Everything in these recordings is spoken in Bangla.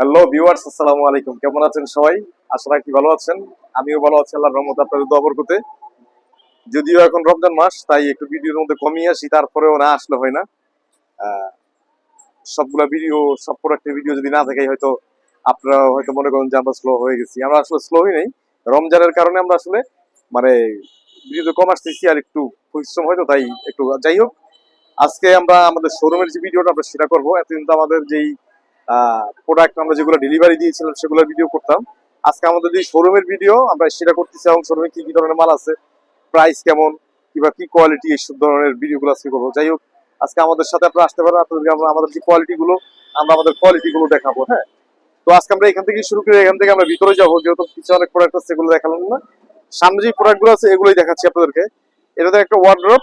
হ্যালো ভিউয়ার্স আসসালামু আলাইকুম। কেমন আছেন সবাই? আশা রাখি ভালো আছেন। আমিও ভালো আছি, আল্লাহর রহমত আপনাদের দোয়া বরকতে। যদিও এখন রমজান মাস, তাই একটু ভিডিওর মধ্যে কমিয়ে আসি, তারপরেও না আসলে হয় না। সবগুলা ভিডিও সব প্রোডাক্টের ভিডিও যদি না থাকে হয়তো আপনারা হয়তো মনে করেন যে আমরা স্লো হয়ে গেছি। আমরা আসলে স্লো হই নেই। রমজানের কারণে আমরা আসলে মানে ভিডিও কম আসতেছি আর একটু পরিশ্রম হয়তো, তাই একটু যাই হোক। আজকে আমরা আমাদের শোরুমের যে ভিডিওটা আমরা সেটা করব। এতদিন তো আমাদের যেই প্রোডাক্ট আমরা যেগুলো ডেলিভারি দিয়েছিলাম, সেগুলোর ভিডিও করতাম। আজকে আমাদের যে শোরুমের ভিডিও আমরা সেটা করতেছি এবং শোরুমে কি কি ধরনের মাল আছে প্রাইস কেমন, কিংবা কি কোয়ালিটি এইসব ধরনের ভিডিওগুলো আজকে করব। যাই হোক, আজকে আমাদের সাথে আপনারা আসতে পারেন, আপনাদেরকে আমরা আমাদের যে কোয়ালিটি গুলো আমরা আমাদের কোয়ালিটি গুলো দেখাবো হ্যাঁ? তো আজকে আমরা এখান থেকে শুরু করে, এখান থেকে আমরা ভিতরে যাব, যেহেতু কিছু অনেক প্রোডাক্ট আছে সেগুলো দেখালাম না। সামনে যে প্রোডাক্টগুলো আছে, এগুলোই দেখাচ্ছি আপনাদেরকে। এটা তো একটা ওয়ার্ড্রপ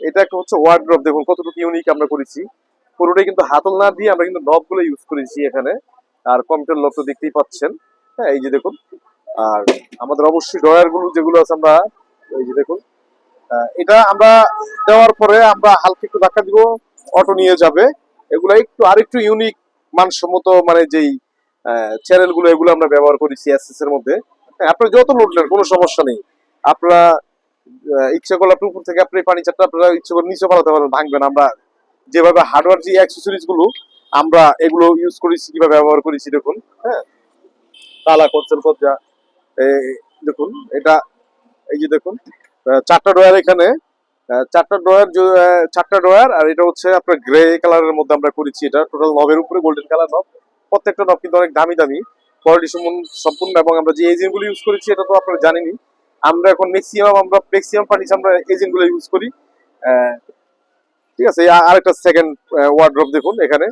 এটা একটা হচ্ছে ওয়ার্ড্রপ দেখুন কতটুকু ইউনিক আমরা করেছি। পুরোটাই কিন্তু হাতল না দিয়ে আমরা কিন্তু নবগুলো ইউজ করেছি এখানে। আর কম্পিউটার লক তো দেখতেই পাচ্ছেন। হ্যাঁ এই যে দেখুন। আর আমাদের অবশ্যই ডয়ারগুলো যেগুলো আছে আমরা, এই যে দেখুন। এটা আমরা দেওয়ার পরে আমরা হালকা একটু ধাক্কা দিব অটো নিয়ে যাবে। এগুলো একটু, আরেকটু ইউনিক মানসম্মত মানে যেই চ্যানেলগুলো, এগুলো আমরা ব্যবহার করেছি এসএস এর মধ্যে। হ্যাঁ আপনারা যত লোড নেন, কোনো সমস্যা নেই। আপনারা ইচ্ছা করলে আপনি উপর থেকে আপনি পানি চারটা আপনারা ইচ্ছা করে নিচে পালাতে পারবেন, ভাঙবেন, আমরা যেভাবে হার্ডওয়্যার যে অ্যাক্সেসরিজগুলো আমরা এগুলো ইউজ করেছি, কীভাবে ব্যবহার করেছি, দেখুন হ্যাঁ? তালা করছেন কজ্জা দেখুন, এটা, এই যে দেখুন চারটা ড্রয়ার এখানে চারটা ড্রয়ার চারটা ড্রয়ার আর এটা হচ্ছে আপনার গ্রে কালারের মধ্যে আমরা করেছি এটা। টোটাল নবের উপরে গোল্ডেন কালার নব প্রত্যেকটা নব কিন্তু অনেক দামি দামি। কোয়ালিটি সম্পূর্ণ এবং আমরা যে এজেন্টগুলো ইউজ করেছি, এটা তো আপনারা জানেনই। আমরা এখন ম্যাক্সিমাম আমরা ম্যাক্সিমাম ফার্নিচার আমরা এজেন্টগুলো ইউজ করি। ঠিক আছে আরেকটা সেকেন্ড ওয়ার্ড্রপ দেখুন এখানে।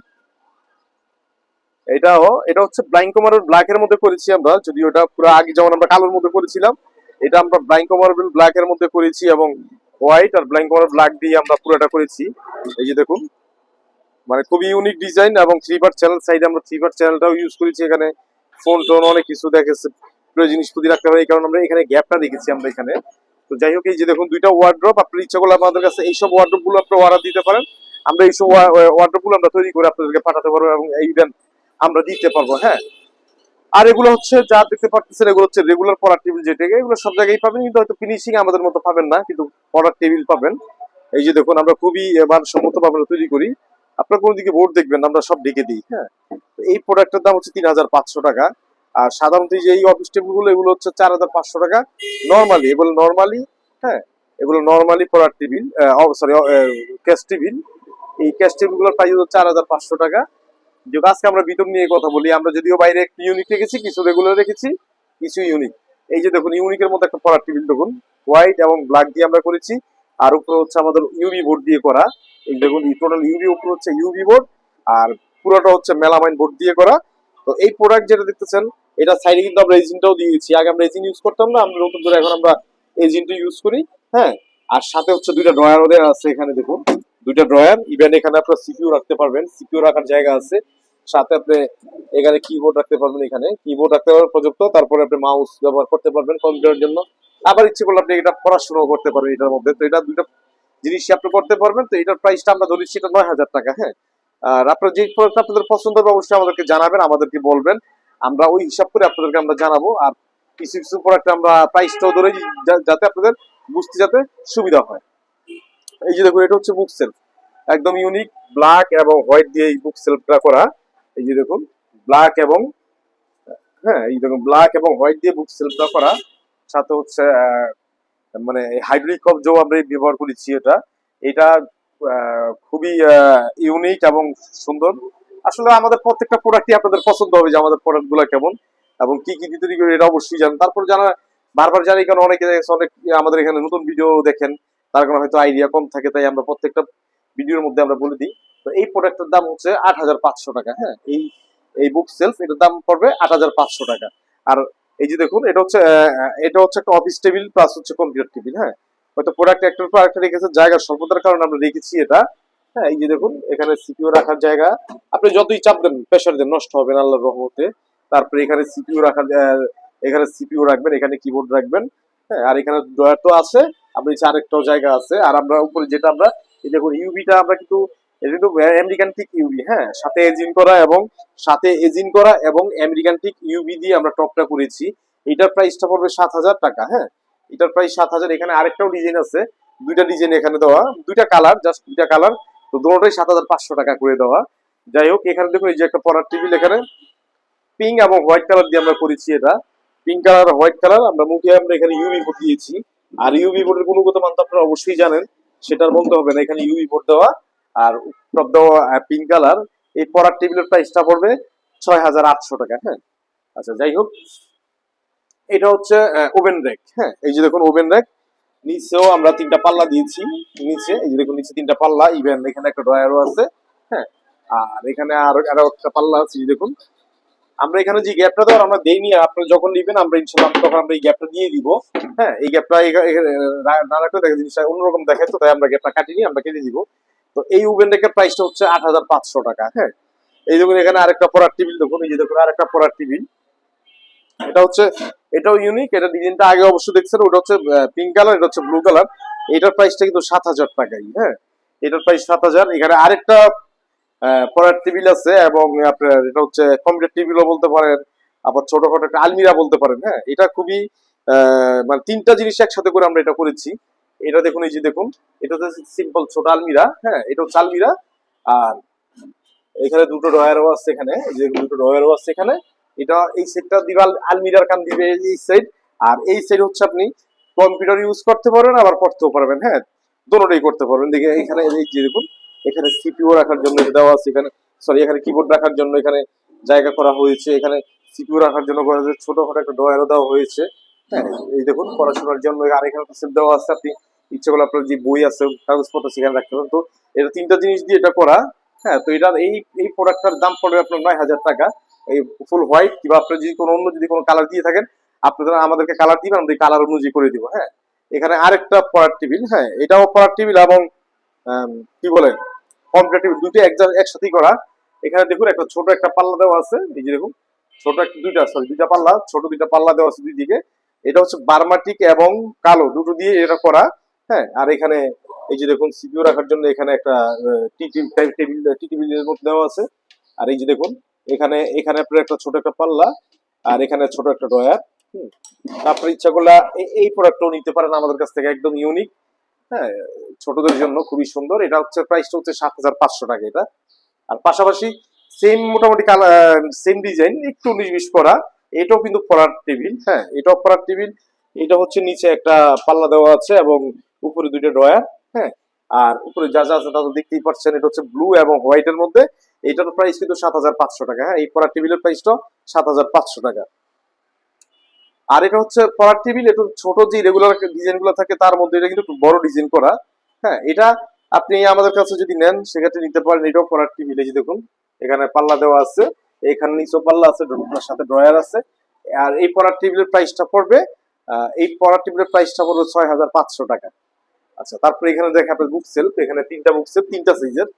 এটাও, এটা হচ্ছে মার্বেল ব্ল্যাক এর মধ্যে করেছি আমরা যদি ওটা পুরো আগে যেমন আমরা কালোর মধ্যে করেছিলাম এটা আমরা মার্বেল ব্ল্যাক এর মধ্যে করেছি এবং হোয়াইট আর ব্লাইঙ্কো মার্বেল ব্ল্যাক দিয়ে আমরা পুরোটা করেছি। এই যে দেখুন মানে খুবই ইউনিক ডিজাইন এবং থ্রি পার্ট চ্যানেল সাইডে আমরা থ্রি পার্ট চ্যানেলটাও ইউজ করেছি এখানে। ফোন টোন অনেক কিছু দেখেছে প্রিয় জিনিসপত্র রাখতে হবে, এই কারণে আমরা এখানে গ্যাপটা রেখেছি আমরা এখানে। তো যাই হোক, এই যে দেখুন, দুইটা ওয়ার্ড্রপ আপনার ইচ্ছা করলে আমাদের কাছে এইসব ওয়ার্ড্রপগুলো আপনি অর্ডার দিতে পারেন। আমরা এইসব ওয়ার্ড্রপগুলো আমরা তৈরি করে আপনাদেরকে পাঠাতে পারব এবং ইভেন আমরা দিতে পারব হ্যাঁ? আর এগুলো হচ্ছে, যা দেখতে পাচ্ছেন এগুলো হচ্ছে রেগুলার পড়ার টেবিল যেটাকে এগুলো সব জায়গায় পাবেন, কিন্তু হয়তো ফিনিশিং আমাদের মতো পাবেন না, কিন্তু পড়ার টেবিল পাবেন। এই যে দেখুন, আমরা খুবই মানসম্মত আমরা তৈরি করি। আপনার কোনো দিকে বোর্ড দেখবেন আমরা সব ডেকে দিই হ্যাঁ? এই প্রোডাক্টের দাম হচ্ছে তিন হাজার পাঁচশো টাকা। আর সাধারণত যে এই অফিস টেবিলগুলো এগুলো হচ্ছে চার হাজার পাঁচশো টাকা নর্মালি এগুলো নর্মালি হ্যাঁ এগুলো নর্মালি পড়ার টেবিল সরি ক্যাশ টেবিল এই ক্যাশ টেবিলগুলোর প্রাইস হচ্ছে চার হাজার পাঁচশো টাকা। যে আজকে আমরা বিতম নিয়ে কথা বলি, আমরা যদিও বাইরে একটু ইউনিক রেখেছি, কিছু রেগুলার রেখেছি, কিছু ইউনিক এই যে দেখুন ইউনিকের মধ্যে একটা পড়ার টেবিল দেখুন। হোয়াইট এবং ব্ল্যাক দিয়ে আমরা করেছি, আর উপরে হচ্ছে আমাদের ইউবি বোর্ড দিয়ে করা। এই দেখুন টোটাল ইউবি উপরে হচ্ছে ইউবি বোর্ড আর পুরোটা হচ্ছে মেলামাইন বোর্ড দিয়ে করা। তো এই প্রোডাক্ট যেটা দেখতেছেন এটা সাইডে কিন্তু আমরা এজিনটাও দিয়েছি আগে আমরা এজিন ইউজ করতাম না, আমরা নতুন করে এখন আমরা এজিনটা ইউজ করি হ্যাঁ? আর সাথে হচ্ছে দুইটা ড্রয়ার ওদের আছে এখানে, দেখুন। দুইটা ড্রয়ার ইভেন এখানে আপনার সিপিইউ রাখতে পারবেন। সিপিইউ রাখার জায়গা আছে। সাথে আপনি এখানে কিবোর্ড রাখতে পারবেন এখানে। কিবোর্ড রাখতে পারবেন প্রযুক্ত, তারপরে আপনি মাউস ব্যবহার করতে পারবেন কম্পিউটারের জন্য। আবার ইচ্ছে করলে আপনি এটা পড়াশোনাও করতে পারবেন এটার মধ্যে। তো এটা দুইটা জিনিস আপনি করতে পারবেন। তো এটার প্রাইসটা আমরা ধরি সেটা নয় হাজার টাকা হ্যাঁ? আর আপনার যে প্রোডাক্ট আপনাদের পছন্দ হবে অবশ্যই আমাদেরকে জানাবেন, আমাদেরকে বলবেন। আমরা ওই হিসাব করে আপনাদেরকে আমরা জানাব, আর কিছু কিছু প্রোডাক্ট আমরা প্রাইসটাও ধরে যাতে আপনাদের বুঝতে যাতে সুবিধা হয়। এই যে দেখুন, এটা হচ্ছে বুক সেলফ একদম ইউনিক ব্ল্যাক এবং হোয়াইট দিয়ে এই বুক সেলফটা করা। এই যে দেখুন ব্ল্যাক এবং হ্যাঁ এই দেখুন ব্ল্যাক এবং হোয়াইট দিয়ে বুক সেলফটা করা। সাথে হচ্ছে মানে হাইড্রিক কপ যে আমরা ব্যবহার করেছি এটা। এটা খুবই ইউনিক এবং সুন্দর। আসলে আমাদের প্রত্যেকটা প্রোডাক্টই আপনাদের পছন্দ হবে যে আমাদের প্রোডাক্টগুলো কেমন এবং কি কি দিয়ে তৈরি করি এটা অবশ্যই জানেন। তারপর জানা বারবার জানি কারণ অনেকে অনেক আমাদের এখানে নতুন ভিডিও দেখেন, তার কারণে হয়তো আইডিয়া কম থাকে, তাই আমরা প্রত্যেকটা ভিডিওর মধ্যে আমরা বলে দিই। তো এই প্রোডাক্টের দাম হচ্ছে আট হাজার পাঁচশো টাকা হ্যাঁ? এই এই বুক সেলফ এটার দাম পড়বে আট হাজার পাঁচশো টাকা। আর এই যে দেখুন, এটা হচ্ছে এটা হচ্ছে একটা অফিস টেবিল প্লাস হচ্ছে কম্পিউটার টেবিল হ্যাঁ? হয়তো প্রোডাক্ট একটার পর একটা রেখেছে জায়গার স্বল্পতার কারণে আমরা রেখেছি এটা। হ্যাঁ এই যে দেখুন, এখানে সিপিও রাখার জায়গা। আপনি যতই চাপ দেন প্রেশার দেন, নষ্ট হবে না আল্লাহর রহমতে। তারপরে এখানে সিপিও রাখার এখানে সিপিও রাখবেন, এখানে কিবোর্ড রাখবেন। হ্যাঁ আর এখানে ড্রয়ার তো আছে, আপনি আরেকটাও জায়গা আছে। আর আমরা উপরে যেটা আমরা, এই দেখুন ইউবিটা আমরা কিন্তু, এটা কিন্তু আমেরিকান টিক ইউবি হ্যাঁ সাথে এজিন করা এবং সাথে এজিন করা এবং আমেরিকান টিক ইউবি দিয়ে আমরা টপটা করেছি। এটার প্রাইসটা পড়বে সাত হাজার টাকা হ্যাঁ। এটার প্রাইস সাত হাজার, এখানে আরেকটাও ডিজাইন আছে। দুইটা ডিজাইন এখানে দেওয়া, দুইটা কালার জাস্ট দুইটা কালার তো দুটোটাই সাত হাজার পাঁচশো টাকা করে দেওয়া। যাই হোক, এখানে দেখুন, এই যে একটা পড়ার টেবিল, এখানে পিঙ্ক এবং হোয়াইট কালার দিয়ে আমরা করেছি এটা। পিঙ্ক কালার হোয়াইট কালার আমরা মুখে আমরা এখানে ইউবি বোর্ড দিয়েছি। আর ইউবি বোর্ডের গুণগত মান তো আপনারা অবশ্যই জানেন, সেটার বলতে হবে না, এখানে ইউবি বোর্ড দেওয়া। আর টপ দেওয়া পিঙ্ক কালার এই পড়ার টেবিলের প্রাইসটা পড়বে ছয় হাজার আটশো টাকা হ্যাঁ। আচ্ছা যাই হোক, এটা হচ্ছে ওভেন র্যাক হ্যাঁ। এই যে দেখুন ওভেন র্যাক নিচেও আমরা তিনটা পাল্লা দিয়েছি, নিচে, এই যে দেখুন, নিচে তিনটা পাল্লা ইভেন এখানে একটা ড্রয়ারও আছে হ্যাঁ? আর এখানে আরও আরও একটা পাল্লা আছে দেখুন। আমরা এখানে যে গ্যাপটা দেওয়ার আমরা দেইনি আপনারা যখন নিবেন, আমরা ইনশাল্লাহ তখন আমরা এই গ্যাপটা দিয়ে দিব হ্যাঁ? এই গ্যাপটা না রাখলে দেখা জিনিসটা অন্যরকম দেখে তো তাই আমরা গ্যাপটা কাটিনি আমরা কেটে দিব। তো এই ওভেন রেকের প্রাইসটা হচ্ছে আট হাজার পাঁচশো টাকা হ্যাঁ? এই দেখুন, এখানে আরেকটা পড়ার টেবিল, দেখুন, এই যে দেখুন, আরেকটা পড়ার টেবিল। এটা হচ্ছে এটাও ইউনিক এটা ডিজাইনটা আগে অবশ্যই দেখছেন, ওটা হচ্ছে পিঙ্ক কালার এটা হচ্ছে ব্লু কালার এটার প্রাইসটা কিন্তু সাত হাজার টাকাই হ্যাঁ? এটার প্রাইস সাত হাজার। এখানে আরেকটা পড়ার টেবিল আছে এবং আপনার এটা হচ্ছে কম্পিউটার টেবিলও বলতে পারেন, আবার ছোটখাটো একটা আলমিরা বলতে পারেন হ্যাঁ? এটা খুবই মানে তিনটা জিনিস একসাথে করে আমরা এটা করেছি। এটা দেখুন, এই যে দেখুন, এটা হচ্ছে সিম্পল ছোট আলমিরা হ্যাঁ? এটা হচ্ছে আলমিরা। আর এখানে দুটো ডয়ারও আছে এখানে যে দুটো ডয়ারও আছে এখানে। এটা এই সেটটা দিবাল আলমিরার কান দিবে এই সাইড আর এই সাইড হচ্ছে আপনি কম্পিউটার ইউজ করতে পারবেন, আবার পড়তেও পারবেন হ্যাঁ? দুটোটাই করতে পারবেন। দেখে এখানে এই যে দেখুন, এখানে সিপিও রাখার জন্য দেওয়া আছে, এখানে সরি এখানে কিবোর্ড রাখার জন্য এখানে জায়গা করা হয়েছে, এখানে সিপিও রাখার জন্য ছোটখাটো একটা ডয়ারও দেওয়া হয়েছে হ্যাঁ? এই দেখুন, পড়াশোনার জন্য আর এখানে সেট দেওয়া আছে, আপনি ইচ্ছে করলে আপনার যে বই আছে, কাগজপত্র সেখানে রাখতে পারেন। তো এটা তিনটা জিনিস দিয়ে এটা করা হ্যাঁ? তো এটা এই এই প্রোডাক্টটার দাম পড়বে আপনার নয় হাজার টাকা। এই ফুল হোয়াইট কিংবা আপনার যদি কোনো অন্য যদি কোনো কালার দিয়ে থাকেন, আপনারা আমাদেরকে কালার দিবেন, আমরা কালার অনুযায়ী করে দিব হ্যাঁ? এখানে আরেকটা পড়ার টেবিল হ্যাঁ এটাও পড়ার টেবিল এবং কি বলে কম্পিউটার টেবিল দুটো এক একসাথেই করা। এখানে দেখুন একটা ছোট একটা পাল্লা দেওয়া আছে, এই যে দেখুন, ছোট একটা, দুইটা সরি দুইটা পাল্লা, ছোট দুইটা পাল্লা দেওয়া আছে দুই দিকে। এটা হচ্ছে বার্মাটিক এবং কালো, দুটো দিয়ে এটা করা হ্যাঁ? আর এখানে এই যে দেখুন সিপিও রাখার জন্য এখানে একটা টি টেবিল, টি টেবিলের মধ্যে দেওয়া আছে। আর এই যে দেখুন এখানে এখানে আপনার একটা ছোট একটা পাল্লা, আর এখানে ছোট একটা ড্রয়ার। আপনার ইচ্ছা করলে এই- প্রোডাক্টটাও নিতে পারেন আমাদের কাছ থেকে, একদম ইউনিক হ্যাঁ ছোটদের জন্য খুবই সুন্দর। এটা হচ্ছে প্রাইসটা হচ্ছে সাত হাজার পাঁচশো টাকা এটা। আর পাশাপাশি সেম মোটামুটি কালার সেম ডিজাইন একটু উনিশ বিশ করা এটাও কিন্তু পরার টেবিল হ্যাঁ এটাও পরার টেবিল। এটা হচ্ছে নিচে একটা পাল্লা দেওয়া আছে এবং উপরে দুইটা ড্রয়ার হ্যাঁ। আর উপরে যা যা আছে তা তো দেখতেই পাচ্ছেন, এটা হচ্ছে ব্লু এবং হোয়াইট এর মধ্যে। এটার প্রাইস কিন্তু সাত হাজার পাঁচশো টাকা হ্যাঁ? এই পড়ার টেবিলের প্রাইসটা সাত হাজার পাঁচশো টাকা। আর এটা হচ্ছে পড়ার টেবিল, একটু ছোট যে রেগুলার ডিজাইনগুলো থাকে, তার মধ্যে এটা কিন্তু বড় ডিজাইন করা হ্যাঁ? এটা আপনি আমাদের কাছে যদি নেন, সেক্ষেত্রে নিতে পারেন এটাও পড়ার টেবিল। এই যে দেখুন, এখানে পাল্লা দেওয়া আছে, এখানে নিচেও পাল্লা আছে সাথে ড্রয়ার আছে। আর এই পড়ার টেবিলের প্রাইসটা পড়বে এই পড়ার টেবিলের প্রাইসটা পড়বে ছয় হাজার পাঁচশো টাকা। আচ্ছা তারপরে এখানে দেখে আপনার বুক সেলফ এখানে তিনটা বুক সেলফ তিনটা সাইজের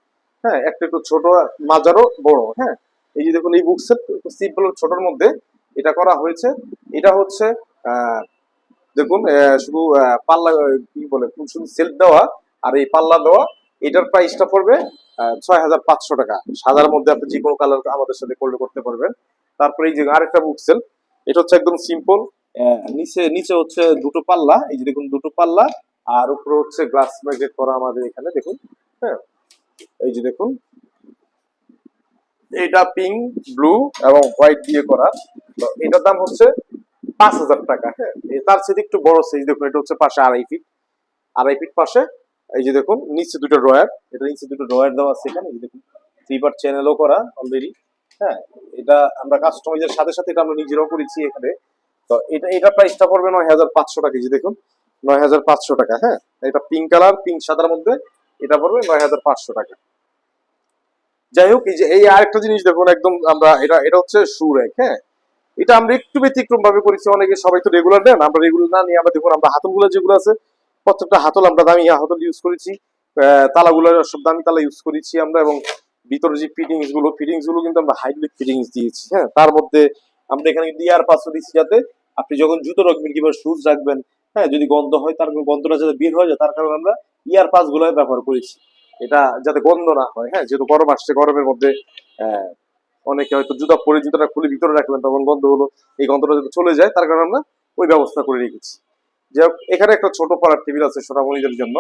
হ্যাঁ একটা একটু ছোট মাজারও বড় হ্যাঁ। এই যে দেখুন, এই বুক সেলফ সিম্পল ছোটর মধ্যে এটা করা হয়েছে। এটা হচ্ছে দেখুন শুধু পাল্লা কি বলে শুধু সেলফ দেওয়া আর এই পাল্লা দেওয়া, এটার প্রাইসটা পড়বে ছয় হাজার পাঁচশো টাকা। সাদার মধ্যে আপনি যে কোনো কালার আমাদের সাথে করলে করতে পারবেন। তারপরে এই যে আরেকটা বুক সেল এটা হচ্ছে একদম সিম্পল নিচে নিচে হচ্ছে দুটো পাল্লা। এই যে দেখুন, দুটো পাল্লা আর উপরে হচ্ছে গ্লাস ম্যাগনেট করা আমাদের এখানে, দেখুন হ্যাঁ। এই যে দেখুন, এটা পিঙ্ক ব্লু এবং হোয়াইট দিয়ে করা। তো এটার দাম হচ্ছে পাঁচ হাজার টাকা হ্যাঁ? তার সাথে একটু বড় সাইজ দেখুন, এটা হচ্ছে পাশে আড়াই ফিট আড়াই ফিট পাশে, এই যে দেখুন, নিচে দুটো ড্রয়ার এটা নিচে দুটো ড্রয়ার দেওয়া আছে এখানে দেখুন পার্ট চ্যানেলও করা অলরেডি হ্যাঁ? এটা আমরা কাস্টমাইজের সাথে সাথে এটা আমরা নিজেরাও করেছি এখানে। তো এটা এটা প্রাইসটা পড়বে নয় হাজার পাঁচশো টাকা যে দেখুন, নয় হাজার পাঁচশো টাকা হ্যাঁ? এটা পিঙ্ক কালার পিঙ্ক সাদার মধ্যে এটা পড়বে নয় হাজার পাঁচশো টাকা। যাই হোক, এই যে, এই আরেকটা জিনিস দেখুন, একদম আমরা, এটা এটা হচ্ছে শু র্যাক হ্যাঁ? এটা আমরা একটু ব্যতিক্রম ভাবে করেছি, অনেকে সবাই তো রেগুলার দেন আমরা রেগুলার না নিয়ে আমরা দেখুন, আমরা হাতলগুলো যেগুলো আছে, প্রত্যেকটা হাতল আমরা দামি হাতল ইউজ করেছি তালাগুলো সব দামি তালা ইউজ করেছি আমরা, এবং ভিতরে যে ফিটিংসগুলো ফিটিংসগুলো কিন্তু আমরা হাইড্রোলিক ফিটিংস দিয়েছি হ্যাঁ? তার মধ্যে আমরা এখানে কিন্তু ইয়ার পাঁচশো দিচ্ছি যাতে আপনি যখন জুতো রাখবেন কিংবা শুজ রাখবেন হ্যাঁ? যদি গন্ধ হয়, তার গন্ধটা যাতে বের হয়ে যায়, তার কারণে আমরা ইয়ার পাসগুলো ব্যবহার করেছি। এটা যাতে গন্ধ না হয় হ্যাঁ? যেহেতু গরম আসছে, গরমের মধ্যে অনেকে হয়তো জুতা পরে জুতাটা খুলে ভিতরে রাখলেন, তখন গন্ধ হলো, এই গন্ধটা যাতে চলে যায়, তার কারণে আমরা ওই ব্যবস্থা করে রেখেছি। যাই এখানে একটা ছোট পড়ার টেবিল আছে সোনামণিদের জন্য।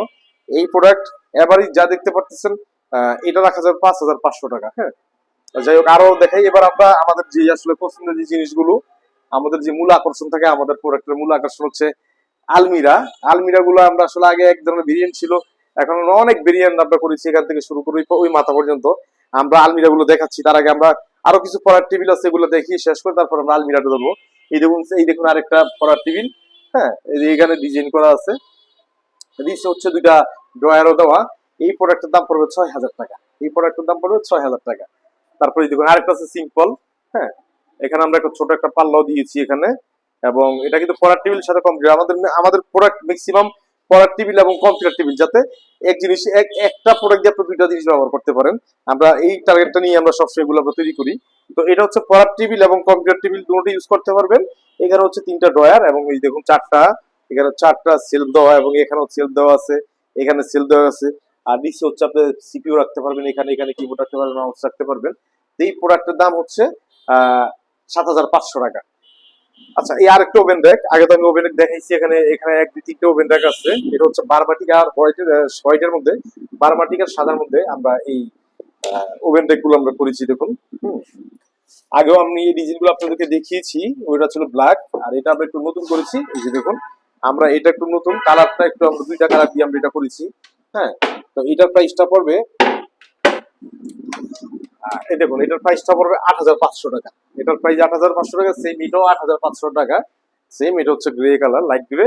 এই প্রোডাক্ট এবারই যা দেখতে পারতেছেন এটা রাখা যাবে পাঁচ হাজার পাঁচশো টাকা হ্যাঁ? যাই হোক, আরও দেখাই, এবার আমরা আমাদের যে আসলে পছন্দের যে জিনিসগুলো, আমাদের যে মূল আকর্ষণ থাকে আমাদের প্রোডাক্টের মূল আকর্ষণ হচ্ছে আলমিরা। আলমিরা গুলো আমরা আসলে আগে এক ধরনের ভেরিয়েন্ট ছিল। এখন অনেক ভেরিয়েন্ট আমরা করেছি এখান থেকে শুরু করে ওই- মাথা পর্যন্ত। আমরা আলমিরা গুলো দেখাচ্ছি। তার আগে আমরা আরও কিছু পড়ার টেবিল আছে, এগুলো দেখিয়ে শেষ করে তারপর আমরা আলমিরাটা ধরবো। এই দেখুন এই দেখুন আরেকটা পড়ার টেবিল। হ্যাঁ এখানে ডিজাইন করা আছে। নিচে হচ্ছে দুইটা ড্রয়ারও দেওয়া। এই প্রোডাক্টের দাম পড়বে ছয় হাজার টাকা। এই প্রোডাক্টের দাম পড়বে ছয় হাজার টাকা। তারপরে দেখুন, আরেকটা আছে সিম্পল হ্যাঁ এখানে আমরা একটা ছোট একটা পাল্লাও দিয়েছি এখানে। এবং এটা কিন্তু পড়ার টেবিলের সাথে কম্পিউটার আমাদের আমাদের প্রোডাক্ট ম্যাক্সিমাম পড়ার টেবিল এবং কম্পিউটার টেবিল যাতে এক জিনিস, এক, একটা প্রোডাক্ট দিয়ে দুইটা জিনিস ব্যবহার করতে পারেন। আমরা এই টার্গেটটা নিয়ে আমরা সবসময় এগুলো আমরা তৈরি করি। তো এটা হচ্ছে পড়ার টেবিল এবং কম্পিউটার টেবিল দুটোই ইউজ করতে পারবেন। এখানে হচ্ছে তিনটা ড্রয়ার এবং এই দেখুন চারটা। এখানে চারটা সেলফ দেওয়া এবং এখানেও সেলফ দেওয়া আছে। এখানে সেলফ দেওয়া আছে। আর নিচে হচ্ছে আপনি সিপিইউ রাখতে পারবেন, এখানে এখানে কিবোর্ড রাখতে পারবেন মাউস রাখতে পারবেন। এই প্রোডাক্টের দাম হচ্ছে সাত হাজার পাঁচশো টাকা। আচ্ছা এই আরেকটা ওভেন র্যাক আগে তো আমি ওভেন দেখাইছি, এখানে এখানে এক, দুই, তিনটে ওভেন র্যাক আছে। এটা হচ্ছে বারমাটিক আর হোয়াইটের হোয়াইটের মধ্যে। বারমাটিক আর সাদার মধ্যে আমরা এই ওভেন র্যাকগুলো আমরা করেছি, দেখুন। আগেও আমি এই ডিজাইনগুলো আপনাদেরকে দেখিয়েছি। ওইটা ছিল ব্ল্যাক আর এটা আমরা একটু নতুন করেছি। এই যে দেখুন, আমরা এটা একটু নতুন কালারটা একটু আমরা দুইটা কালার দিয়ে আমরা এটা করেছি। হ্যাঁ তো এটার প্রাইসটা পড়বে এই দেখুন, এটার প্রাইসটা পড়বে আট হাজার পাঁচশো টাকা। এটার প্রাইস আট হাজার পাঁচশো টাকা সেম এটাও আট হাজার পাঁচশো টাকা। সেম এটা হচ্ছে গ্রে কালার লাইট গ্রে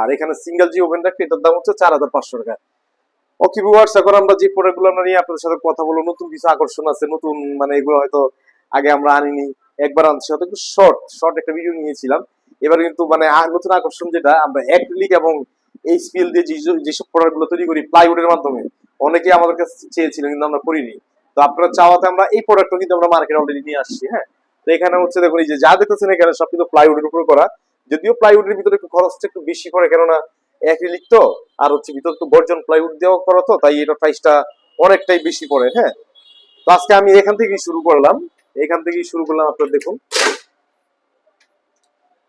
আর এখানে সিঙ্গেল জি ওভেন রাখবে এটার দাম হচ্ছে চার হাজার পাঁচশো টাকা। ওকে ভিউয়ার্স এখন আমরা যে প্রোডাক্টগুলো আমরা নিয়ে আপনাদের সাথে কথা বলব, নতুন কিছু আকর্ষণ আছে, নতুন মানে এগুলো হয়তো আগে আমরা আনিনি, একবার আনছি, হয়তো একটু শর্ট শর্ট একটা ভিডিও নিয়েছিলাম। এবার কিন্তু মানে নতুন আকর্ষণ যেটা, আমরা অ্যাক্রিলিক এবং এই স্পিল দিয়ে যেসব প্রোডাক্টগুলো তৈরি করি প্লাইউডের মাধ্যমে, অনেকেই আমাদের কাছে চেয়েছিলেন, কিন্তু আমরা করিনি। তো আপনারা চাওয়াতে আমরা এই প্রোডাক্টটা কিন্তু আমরা মার্কেটে অলরেডি নিয়ে আসছি হ্যাঁ? তো এখানে হচ্ছে দেখুন, এই যে যা দেখতেছেন এখানে সব কিন্তু প্লাইউডের উপর করা। যদিও প্লাইউডের ভিতরে একটু খরচটা একটু বেশি পড়ে, কেননা অ্যাক্রিলিক তো, আর হচ্ছে ভিতর তো গর্জন প্লাইউড দেওয়া করা তো তাই এটা প্রাইসটা অনেকটাই বেশি পড়ে হ্যাঁ? তো আজকে আমি এখান থেকেই শুরু করলাম। এখান থেকেই শুরু করলাম আপনার দেখুন।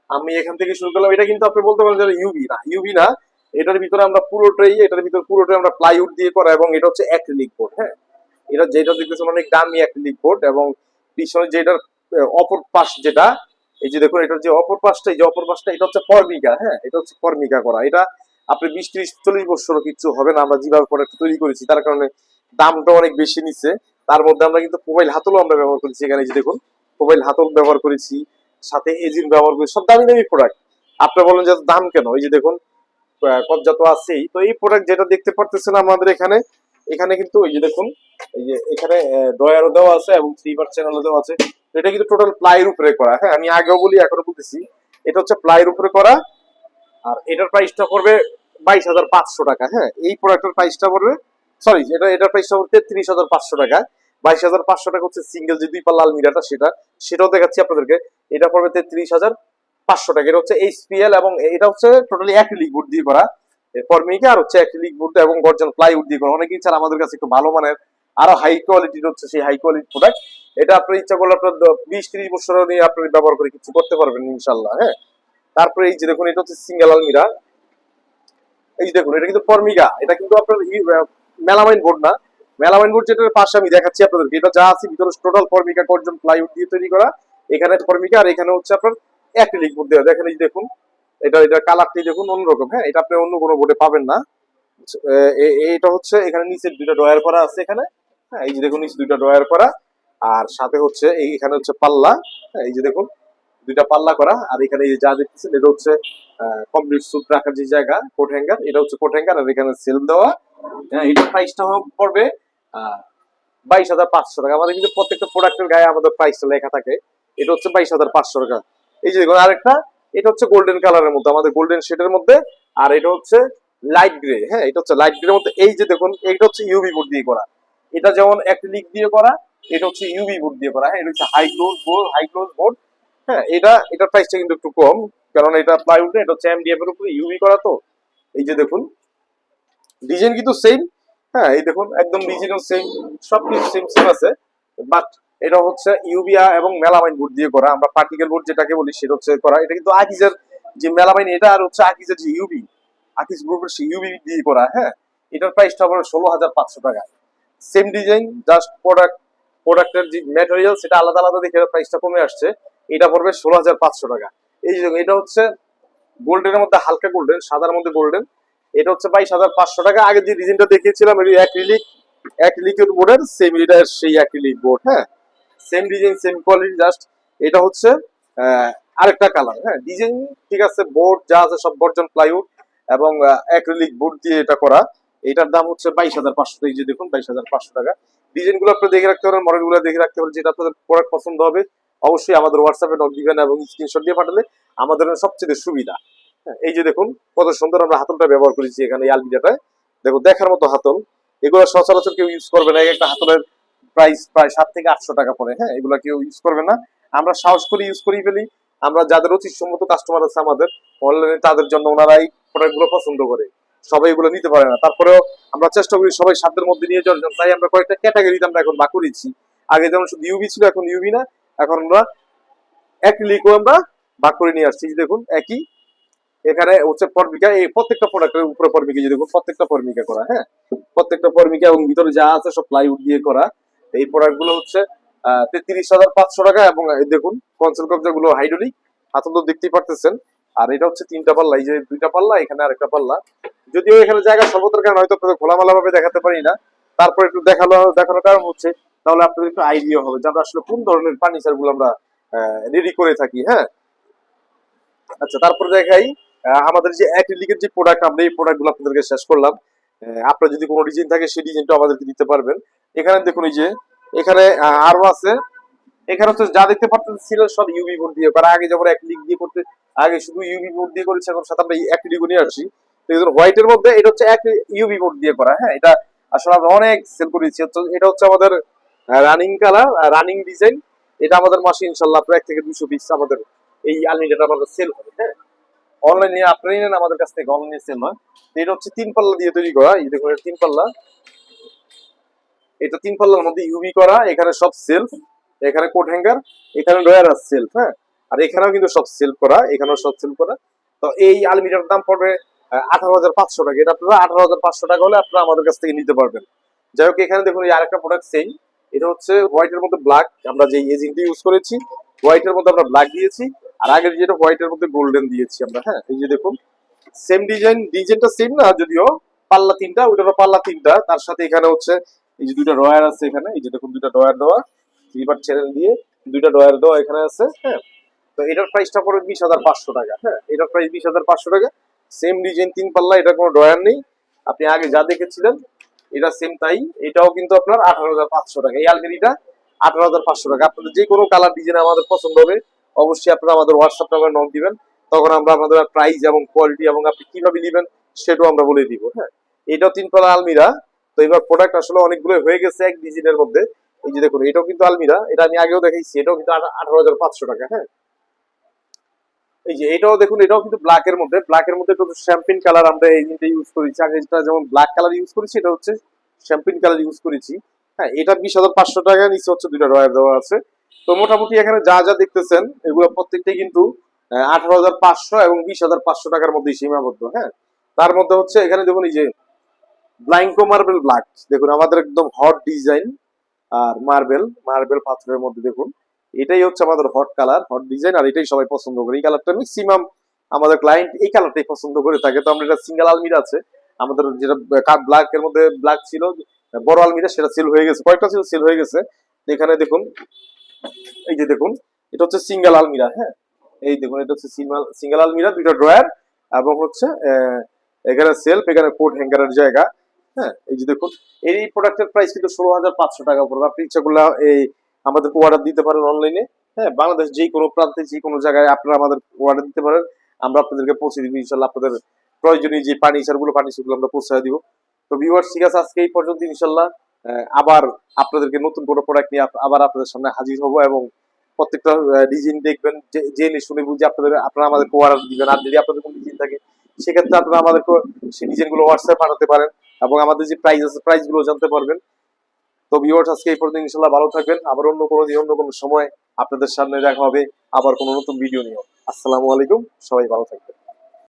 আমি এখান থেকে শুরু করলাম। এটা কিন্তু আপনি বলতে পারেন যে ইউবি না। ইউবি না, এটার ভিতরে আমরা পুরোটাই, এটার ভিতরে পুরোটাই আমরা প্লাইউড দিয়ে করা এবং এটা হচ্ছে অ্যাক্রিলিক বোর্ড হ্যাঁ? এটা যেটা দেখতেছেন অনেক দামি অ্যাক্রিলিক বোর্ড এবং পিছনে যেটার অপর পাশ যেটা, এই যে দেখুন, এটার যে অপর পাশটা, এই যে অপর পাশটা, এটা হচ্ছে ফর্মিকা হ্যাঁ? এটা হচ্ছে ফর্মিকা করা। এটা আপনি বিশ, ত্রিশ, চল্লিশ বছর কিছু হবে না, আমরা যেভাবে প্রোডাক্ট তৈরি করেছি, তার কারণে দামটা অনেক বেশি নিচ্ছে। তার মধ্যে আমরা কিন্তু মোবাইল হাতলও আমরা ব্যবহার করেছি এখানে যে দেখুন মোবাইল হাতল ব্যবহার করেছি, সাথে এজিন ব্যবহার করেছি, সব দামি দামি প্রোডাক্ট আপনি বলেন যে, দাম কেন? এই যে দেখুন কবজা তো আছেই। তো এই প্রোডাক্ট যেটা দেখতে পারতেছেন আমাদের এখানে এখানে কিন্তু এই যে দেখুন, এই যে এখানে ড্রয়ারও দেওয়া আছে এবং স্লিপার চ্যানেলও দেওয়া আছে। এটা কিন্তু টোটাল প্লাইয়ের উপরে করা। হ্যাঁ আমি আগেও বলি, এখনও বলতেছি। এটা হচ্ছে প্লাইয়ের উপরে করা। আর এটার প্রাইসটা পড়বে বাইশ হাজার পাঁচশো টাকা। হ্যাঁ এই প্রোডাক্টের প্রাইসটা পড়বে সরি এটা, এটার প্রাইসটা পড়বে তেত্রিশ হাজার পাঁচশো টাকা। বাইশ হাজার পাঁচশো টাকা হচ্ছে সিঙ্গেল যে দুই পাল্লা আলমিরাটা, সেটা, সেটাও দেখাচ্ছি আপনাদেরকে। এটা পড়বে তেত্রিশ হাজার পাঁচশো টাকা। এটা হচ্ছে এইচপিএল এবং এটা হচ্ছে টোটালি অ্যাক্রিলিক বোর্ড দিয়ে করা। ফর্মিকা আর হচ্ছে অ্যাক্রিলিক বোর্ড এবং গর্জন প্লাইউড দিয়ে করা। অনেকেই চান আমাদের কাছে একটু ভালো মানের, আরও হাই কোয়ালিটির হচ্ছে সেই হাই কোয়ালিটি প্রোডাক্ট এটা আপনার ইচ্ছা করলে আপনার বিশ ত্রিশ বছর নিয়ে আপনি ব্যবহার করে কিছু করতে পারবেন ইনশাল্লাহ হ্যাঁ? তারপরে এই যে দেখুন, এটা হচ্ছে সিঙ্গেল আলমিরা এই যে দেখুন, এটা কিন্তু ফর্মিকা এটা কিন্তু আপনার মেলামাইন বোর্ড না। মেলামাইন বোর্ড যেটার পাশে আমি দেখাচ্ছি আপনাদেরকে। এটা যা আছে, ভিতরে টোটাল ফর্মিকা গর্জন প্লাইউড দিয়ে তৈরি করা। এখানে ফর্মিকা আর এখানে হচ্ছে আপনার অ্যাক্রিলিক বোর্ড দেওয়া। দেখেন এই দেখুন এটা এটা কালারটি দেখুন অন্যরকম হ্যাঁ? এটা আপনি অন্য কোনো বোর্ডে পাবেন না। এটা হচ্ছে এখানে নিচে দুইটা ড্রয়ার করা আছে এখানে। হ্যাঁ এই যে দেখুন নিচে দুইটা ড্রয়ার করা। আর সাথে হচ্ছে এই এখানে হচ্ছে পাল্লা। হ্যাঁ, এই যে দেখুন দুইটা পাল্লা করা। আর এখানে এই যে দেখতেছেন এটা হচ্ছে কমপ্লিট স্যুট রাখার যে জায়গা কোট হ্যাঙ্গার এটা হচ্ছে কোট হ্যাঙ্গার আর এখানে সেল দেওয়া। হ্যাঁ এটার প্রাইসটা পড়বে বাইশ হাজার পাঁচশো টাকা। আমাদের কিন্তু প্রত্যেকটা প্রোডাক্টের গায়ে আমাদের প্রাইসটা লেখা থাকে। এটা হচ্ছে বাইশ হাজার পাঁচশো টাকা। এই যে দেখুন আরেকটা এটা হচ্ছে গোল্ডেন কালারের মধ্যে, আমাদের গোল্ডেন শেডের মধ্যে, আর এটা হচ্ছে লাইট গ্রে হ্যাঁ এটা হচ্ছে লাইট গ্রে মধ্যে, এই যে দেখুন, এইটা হচ্ছে ইউভি বোর্ড দিয়ে করা। এটা যেমন অ্যাক্রিলিক দিয়ে করা, এটা হচ্ছে ইউভি বোর্ড দিয়ে করা হ্যাঁ এটা হচ্ছে high gloss board high gloss board হ্যাঁ এটা, এটার প্রাইসটা কিন্তু একটু কম, কারণ এটা প্লাইউড এটা হচ্ছে এমডিএফ এর উপরে ইউভি করা তো। এই যে দেখুন ডিজাইন কিন্তু সেম হ্যাঁ এই দেখুন, একদম ডিজাইনও সেম সব কিছু সেম সেম আছে বাট এটা হচ্ছে ইউবিয়া এবং মেলামাইন বোর্ড দিয়ে করা। আমরা পার্টিকেল বোর্ড যেটাকে বলি সেটা হচ্ছে করা। এটা কিন্তু আকিজের যে মেলামাইন, এটা আর হচ্ছে আকিজের যে ইউবি, আকিজ গ্রুপের সেই ইউবি দিয়ে করা হ্যাঁ? এটার প্রাইসটা হবে ষোলো হাজার পাঁচশো টাকা। সেম ডিজাইন জাস্ট প্রোডাক্ট প্রোডাক্টের যে ম্যাটেরিয়াল সেটা আলাদা আলাদা দেখে প্রাইসটা কমে আসছে। এটা পড়বে ষোলো হাজার পাঁচশো টাকা। এই যে এটা হচ্ছে গোল্ডেনের মধ্যে হালকা গোল্ডেন, সাদার মধ্যে গোল্ডেন। এটা হচ্ছে বাইশ হাজার পাঁচশো টাকা। আগে যে ডিজাইনটা দেখিয়েছিলাম, এটি অ্যাক্রিলিক অ্যাক্রিলিকের বোর্ডের সেম এটা সেই অ্যাক্রিলিক বোর্ড হ্যাঁ? Same design same quality just এটা হচ্ছে আরেকটা কালার হ্যাঁ? ডিজাইন ঠিক আছে বোর্ড যা আছে সব বর্জন প্লাইউড এবং অ্যাক্রিলিক বোর্ড দিয়ে এটা করা। এটার দাম হচ্ছে বাইশ হাজার পাঁচশো এই যে দেখুন বাইশ হাজার পাঁচশো টাকা। ডিজাইনগুলো আপনি দেখে রাখতে পারেন মডেলগুলো দেখে রাখতে পারেন যেটা আপনাদের প্রোডাক্ট পছন্দ হবে। অবশ্যই আমাদের হোয়াটসঅ্যাপে নক দিবেন এবং স্ক্রিনশট দিয়ে পাঠালে আমাদের সবচেয়ে সুবিধা। হ্যাঁ, এই যে দেখুন কত সুন্দর আমরা হাতলটা ব্যবহার করেছি এখানে এই আলমিরাটায়। দেখো দেখার মতো হাতল। এগুলো সচরাচর কেউ ইউজ করবে না এক একটা হাতলের প্রাইস প্রায় সাত থেকে আটশো টাকা পড়ে। হ্যাঁ এগুলো কেউ ইউজ করবে না। আমরা সাহস করে ইউজ করি ফেলি। আমরা যাদের অতি সম্মত কাস্টমার আছে আমাদের অনলাইনে তাদের জন্য ওনারা এই প্রোডাক্টগুলো পছন্দ করে। সবাই এগুলো নিতে পারে না। তারপরেও আমরা চেষ্টা করি সবাই সাধ্যের মধ্যে নিয়ে যাওয়ার জন্য। তাই আমরা কয়েকটা ক্যাটাগরিতে আমরা এখন বা করেছি। আগে যেমন শুধু ইউবি ছিল, এখন ইউবি না। এখন আমরা এক লিকও আমরা ভাগ করে নিয়ে আসছি। দেখুন, একই। এখানে হচ্ছে পর্মিকা এই প্রত্যেকটা প্রোডাক্টের উপরে পর্মিকা যদি দেখুন, প্রত্যেকটা পর্মিকা করা। হ্যাঁ প্রত্যেকটা পর্মিকা এবং ভিতরে যা আছে সব প্লাইউড দিয়ে করা। এই প্রোডাক্টগুলো হচ্ছে তেত্রিশ হাজার পাঁচশো টাকা এবং দেখুন কনসেল কবজা গুলো হাইড্রোলিক হাতল দেখতেই পারতেছেন। আর এটা হচ্ছে তিনটা পাল্লা, এই যে দুইটা পাল্লা, এখানে আরেকটা পাল্লা। যদিও এখানে জায়গা স্বল্পতার কারণে হয়তো আপনাদের ভাবে দেখাতে পারি না। তারপর একটু দেখাল দেখানোর কারণ হচ্ছে, তাহলে আপনাদের একটু আইডিয়া হবে যে আমরা আসলে কোন ধরনের ফার্নিচারগুলো আমরা রেডি করে থাকি হ্যাঁ? আচ্ছা তারপর দেখাই আমাদের যে অ্যাক্রিলিকের যে প্রোডাক্ট আমরা এই প্রোডাক্টগুলো আপনাদেরকে শেষ করলাম। আপনার যদি কোনো ডিজাইন থাকে, সেই ডিজাইনটা আমাদেরকে দিতে পারবেন। এখানে দেখুন এই যে, এখানে আরও আছে। এখানে হচ্ছে যা দেখতে পাচ্ছেন ছিল সব ইউবি বোর্ড দিয়ে করা। আগে যেমন অ্যাক্রিলিক দিয়ে করতে আগে শুধু ইউবি বোর্ড দিয়ে করেছে, এখন সাথে আমরা এক অ্যাক্রিলিক নিয়ে আসছি। হোয়াইটের মধ্যে এটা হচ্ছে এক ইউবি বোর্ড দিয়ে করা। হ্যাঁ এটা আসলে আমরা অনেক সেল করেছি। এটা হচ্ছে আমাদের রানিং কালার রানিং ডিজাইন এটা আমাদের মাসে ইনশাল্লাহ প্রায় এক থেকে দুশো পিস আমাদের এই আলমিরাটা আমাদের সেল হবে হ্যাঁ? অনলাইনে আপনি নেন, আমাদের কাছ থেকে অনলাইনে সেল হয়। এটা হচ্ছে তিন পাল্লা দিয়ে তৈরি করা। এই দেখুন তিন পাল্লা। এটা তিন পাল্লার মধ্যে ইউবি করা, এখানে সব সেলফ এখানে কোট হ্যাঙ্গার এখানে ডয়ার আছে সেলফ হ্যাঁ? আর এখানেও কিন্তু সব সেলফ করা, এখানেও সব সেলফ করা। তো এই আলমিরার দাম পড়বে আঠারো হাজার পাঁচশো টাকা। এটা আপনারা আঠারো হাজার পাঁচশো টাকা হলে আপনারা আমাদের কাছ থেকে নিতে পারবেন। যাই হোক, এখানে দেখুন আরেকটা প্রোডাক্ট সেম এটা হচ্ছে হোয়াইটের মধ্যে ব্ল্যাক আমরা যে এজিংটি ইউজ করেছি হোয়াইটের মধ্যে আমরা ব্ল্যাক দিয়েছি। আর আগের যেটা হোয়াইটের মধ্যে গোল্ডেন দিয়েছি আমরা হ্যাঁ? এই যে দেখুন সেম ডিজাইন ডিজাইনটা সেম না, যদিও পাল্লা তিনটা, ওইটারও পাল্লা তিনটা। তার সাথে এখানে হচ্ছে এই যে দুইটা ডয়ার আছে এখানে, এই যে দেখুন দুইটা ডয়ার দেওয়া, রিভার চ্যানেল দিয়ে দুইটা ডয়ার দেওয়া এখানে আছে হ্যাঁ? তো এটার প্রাইসটা পড়বে বিশ হাজার পাঁচশো টাকা হ্যাঁ? এটার প্রাইস বিশ হাজার পাঁচশো টাকা। সেম ডিজাইন তিন পাল্লা, এটা কোনো ডয়ার নেই। আপনি আগে যা দেখেছিলেন, এটা সেম তাই। এটাও কিন্তু আপনার আঠারো হাজার পাঁচশো টাকা। এই আলমারিটা আঠারো হাজার পাঁচশো টাকা। আপনাদের যে কোনো কালার ডিজাইন আমাদের পছন্দ হবে, অবশ্যই আপনারা আমাদের হোয়াটসঅ্যাপ নাম্বার নক দিবেন। তখন আমরা আপনাদের প্রাইস এবং কোয়ালিটি এবং আপনি কীভাবে নেবেন, সেটাও আমরা বলে দিব হ্যাঁ? এটাও তিন পাল্লা আলমিরা তো এবার প্রোডাক্ট আসলে অনেকগুলো হয়ে গেছে এক ডিজাইনের মধ্যে। এই যে দেখুন, এটাও কিন্তু আলমিরা এটা আমি আগেও দেখাইছি, এটাও কিন্তু আঠারো টাকা হ্যাঁ। এই যে এটাও দেখুন, এটাও কিন্তু ব্ল্যাক এর মধ্যে ব্ল্যাক এর মধ্যে শ্যাম্পিন কালার আমরা এই জিনিসটা ইউজ করেছি। আগে যেটা যেমন ব্ল্যাক কালার ইউজ করেছি, এটা হচ্ছে শ্যাম্পিন কালার ইউজ করেছি। হ্যাঁ এটা বিশ হাজার পাঁচশো টাকা, নিচে হচ্ছে দুইটা রয়ার দেওয়া আছে। তো মোটামুটি এখানে যা যা দেখতেছেন, এগুলো প্রত্যেকটাই কিন্তু আঠারো হাজার পাঁচশো এবং বিশ হাজার পাঁচশো টাকার মধ্যে সীমাবদ্ধ হ্যাঁ। তার মধ্যে হচ্ছে এখানে দেখুন, এই যে ব্লাইঙ্কো মার্বেল ব্ল্যাক দেখুন, আমাদের একদম হট ডিজাইন আর মার্বেল মার্বেল পাথরের মধ্যে দেখুন। এটাই হচ্ছে আমাদের হট কালার হট ডিজাইন আর এটাই সবাই পছন্দ করে। এই কালারটা ম্যাক্সিমাম আমাদের ক্লায়েন্ট এই কালারটাই পছন্দ করে থাকে। তো আমরা এটা সিঙ্গেল আলমিরা আছে। আমাদের যেটা কাঠ ব্ল্যাক এর মধ্যে ব্ল্যাক ছিল, বড় আলমিরা, সেটা সেল হয়ে গেছে। কয়েকটা ছিল সেল হয়ে গেছে। এখানে দেখুন, এই যে দেখুন, এটা হচ্ছে সিঙ্গেল আলমিরা হ্যাঁ? এই দেখুন, এটা হচ্ছে সিঙ্গেল আলমিরা, দুইটা ড্রয়ার এবং হচ্ছে এখানে সেলফ এখানে কোট হ্যাঙ্গারের জায়গা। হ্যাঁ এই যে দেখুন, এই প্রোডাক্টের প্রাইস কিন্তু ষোলো হাজার পাঁচশো টাকা পড়বে। আপনি ইচ্ছা করলে, এই আমাদেরকে অর্ডার দিতে পারেন অনলাইনে হ্যাঁ বাংলাদেশ যে কোনো প্রান্তে, যে কোনো জায়গায় আপনারা আমাদের অর্ডার দিতে পারেন। আমরা আপনাদেরকে পৌঁছে দিব, ইনশাল্লাহ আপনাদের প্রয়োজনীয় যে ফার্নিচারগুলো ফার্নিচার আমরা পৌঁছে দিব। তো ভিউয়ার্স ঠিক আছে, আজকে এই পর্যন্ত, ইনশাল্লাহ আবার আপনাদেরকে নতুন কোনো প্রোডাক্ট নিয়ে আবার আপনাদের সামনে হাজির হব এবং প্রত্যেকটা ডিজাইন দেখবেন জেনে শুনে বুঝে আপনাদের, আপনারা আমাদেরকে অর্ডার দিবেন। আর যদি আপনাদের কোনো ডিজাইন থাকে, সেক্ষেত্রে আপনারা আমাদেরকে, সেই ডিজাইনগুলো হোয়াটসঅ্যাপ পাঠাতে পারেন। এবং আমাদের যে প্রাইস আছে প্রাইসগুলো জানতে পারবেন। তো ভিউয়ার্স আজকে এই পর্যন্ত ইনশাল্লাহ ভালো থাকবেন। আবার অন্য কোনো দিন, অন্য কোনো সময় আপনাদের সামনে দেখা হবে। আবার কোনো নতুন ভিডিও নিয়ে আসসালামু আলাইকুম। সবাই ভালো থাকবেন।